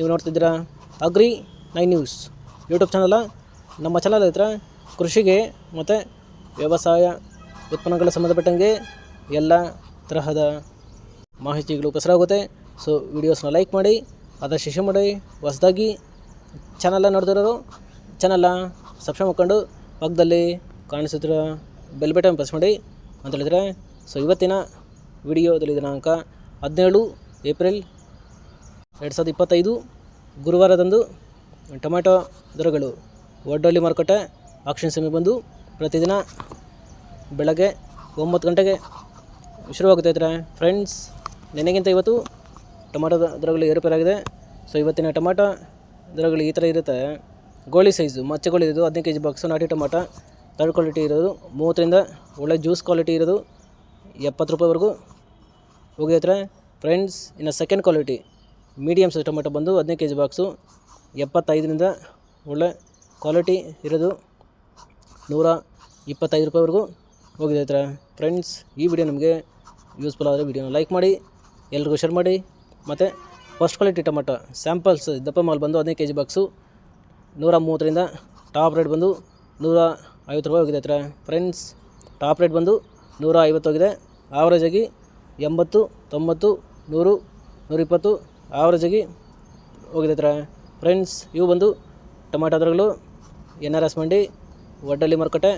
ನೀವು ನೋಡ್ತಿದ್ದೀರಾ agri nine news YouTube channel. ನಮ್ಮ ಚಾನಲ್ ಹತ್ರ ಕೃಷಿಗೆ ಮತ್ತು ವ್ಯವಸಾಯ ಉತ್ಪನ್ನಗಳ ಸಂಬಂಧಪಟ್ಟಂಗೆ ಎಲ್ಲ ತರಹದ ಮಾಹಿತಿಗಳು ಪ್ರಸಾರವಾಗುತ್ತೆ ಸೊ ವಿಡಿಯೋಸ್ನ ಲೈಕ್ ಮಾಡಿ ಅದರ ಶಿಶು ಮಾಡಿ, ಹೊಸದಾಗಿ ಚಾನಲ್ನ ನೋಡ್ತಿರೋರು ಚಾನಲ್ನ ಸಬ್ಸ್ಕ್ರೈಬ್ ಮಾಡ್ಕೊಂಡು ಪಕ್ಕದಲ್ಲಿ ಕಾಣಿಸುತ್ತಿರೋ ಬೆಲ್ ಬಟನ್ ಪ್ರೆಸ್ ಮಾಡಿ ಅಂತ ಹೇಳಿದರೆ ಸೊ ಇವತ್ತಿನ ವಿಡಿಯೋದಲ್ಲಿ ದಿನಾಂಕ ಹದಿನೇಳು ಏಪ್ರಿಲ್ ಎರಡು ಸಾವಿರದ ಇಪ್ಪತ್ತೈದು ಗುರುವಾರದಂದು ಟೊಮ್ಯಾಟೊ ದರಗಳು ಒಡ್ಡಳ್ಳಿ ಮಾರುಕಟ್ಟೆ ಆಕ್ಷನ್ ಸಮಯ ಬಂದು ಪ್ರತಿದಿನ ಬೆಳಗ್ಗೆ ಒಂಬತ್ತು ಗಂಟೆಗೆ ಶುರುವಾಗುತ್ತೈತ್ರೆ ಫ್ರೆಂಡ್ಸ್, ನೆನೆಗಿಂತ ಇವತ್ತು ಟೊಮಾಟೊ ದರಗಳು ಏರುಪೇರಾಗಿದೆ ಸೊ ಇವತ್ತಿನ ಟೊಮಾಟೊ ದರಗಳು ಈ ಥರ ಇರುತ್ತೆ. ಗೋಳಿ ಸೈಜು ಮಚ್ಚೆಗಳು ಇರೋದು ಹದಿನೈದು ಕೆ ಜಿ ಬಾಕ್ಸು ನಾಟಿ ಟೊಮಾಟೊ ತರ್ಡ್ ಕ್ವಾಲಿಟಿ ಇರೋದು ಮೂವತ್ತರಿಂದ ಒಳ್ಳೆ ಜ್ಯೂಸ್ ಕ್ವಾಲಿಟಿ ಇರೋದು ಎಪ್ಪತ್ತು ರೂಪಾಯಿವರೆಗೂ ಹೋಗಿದ್ರೆ ಫ್ರೆಂಡ್ಸ್ ಇನ್ನು second quality medium size tomato ಬಂದು ಹದಿನೈದು ಕೆ ಜಿ ಬಾಕ್ಸು ಎಪ್ಪತ್ತೈದರಿಂದ ಒಳ್ಳೆ ಕ್ವಾಲಿಟಿ ಇರೋದು ನೂರ ಇಪ್ಪತ್ತೈದು ರೂಪಾಯಿವರೆಗೂ ಹೋಗಿದೆ ಹತ್ರ. ಫ್ರೆಂಡ್ಸ್ ಈ ವಿಡಿಯೋ ನಮಗೆ ಯೂಸ್ಫುಲ್ ಆದರೆ ವಿಡಿಯೋನ ಲೈಕ್ ಮಾಡಿ, ಎಲ್ರಿಗೂ ಶೇರ್ ಮಾಡಿ, ಮತ್ತು ಫಸ್ಟ್ ಕ್ವಾಲಿಟಿ ಟೊಮೆಟೊ ಸ್ಯಾಂಪಲ್ಸ್ ದಪ್ಪ ಮಾಲ್ ಬಂದು ಹದಿನೈದು ಕೆ ಜಿ ಬಾಕ್ಸು ನೂರ ಮೂವತ್ತರಿಂದ ಟಾಪ್ ರೇಟ್ ಬಂದು ನೂರ ಐವತ್ತು ರೂಪಾಯಿ ಹೋಗಿದೆ ಹತ್ರ. ಫ್ರೆಂಡ್ಸ್ ಟಾಪ್ ರೇಟ್ ಬಂದು ನೂರ ಐವತ್ತು ಹೋಗಿದೆ. ಆವರೇಜಾಗಿ ಎಂಬತ್ತು, ತೊಂಬತ್ತು, ನೂರು, ನೂರಿಪ್ಪತ್ತು ಆವ್ರೇಜಾಗಿ ಹೋಗಿದೆ ಹತ್ರ ಫ್ರೆಂಡ್ಸ್ ಇವು ಬಂದು ಟೊಮ್ಯಾಟೊ ದರಗಳು ಎನ್ ಆರ್ ಎಸ್ ಮಂಡಿ ಒಡ್ಡಳ್ಳಿ ಮಾರುಕಟ್ಟೆ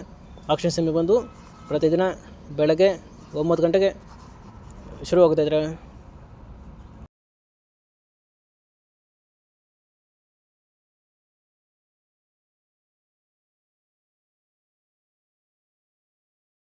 ಆಕ್ಷನ್ ಸಮಯ ಬಂದು ಪ್ರತಿದಿನ ಬೆಳಗ್ಗೆ ಒಂಬತ್ತು ಗಂಟೆಗೆ ಶುರುವಾಗುತ್ತೆ ಇದ್ರೆ